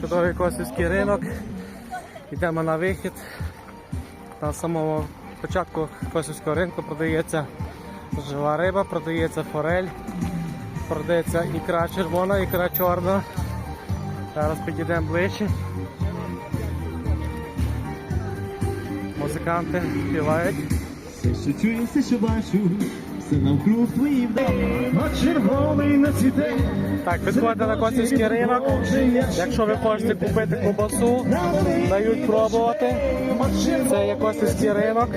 Чудовий косівський ринок. Йдемо на вихід. На самому початку косівського ринку продається жива риба, продається форель, продається ікра червона, ікра чорна. Зараз підійдемо ближче. Музиканти співають. Все, що чую, все, що бачу, все навкруг твої вдома. А червоний на цвіте. Так, підходьте на Косівський ринок. Якщо ви хочете купити ковбасу, дають пробувати. Це є Косівський ринок.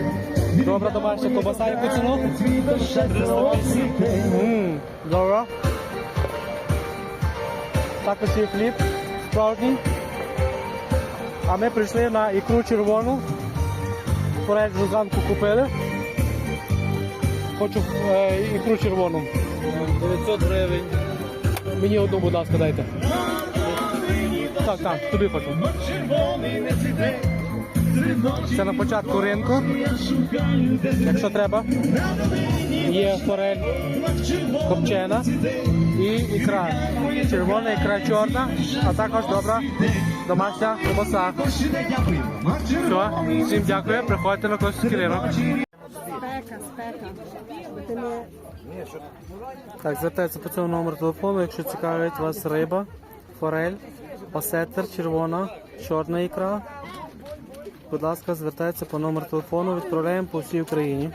Добра домашня ковбаса, яку ціну? 308. Ммм, добре. Також є хліб справжній. А ми прийшли на ікру червону. Форель вже купили. Хочу е, ікру червону. 900 гривень. Мені одну, будь ласка, дайте. Так, так, тобі хочу. Це на початку ринку. Якщо треба. Є форель копчена і ікра. Червона, ікра чорна, а також добра домашня ковбаса. Все, всім дякую, приходьте на Косівський ринок. Не Так, звертається по цьому номеру телефону, якщо цікавить вас риба, форель, пасетер, червона, чорна ікра. Будь ласка, звертайтеся по номеру телефону, відправляємо по всій Україні.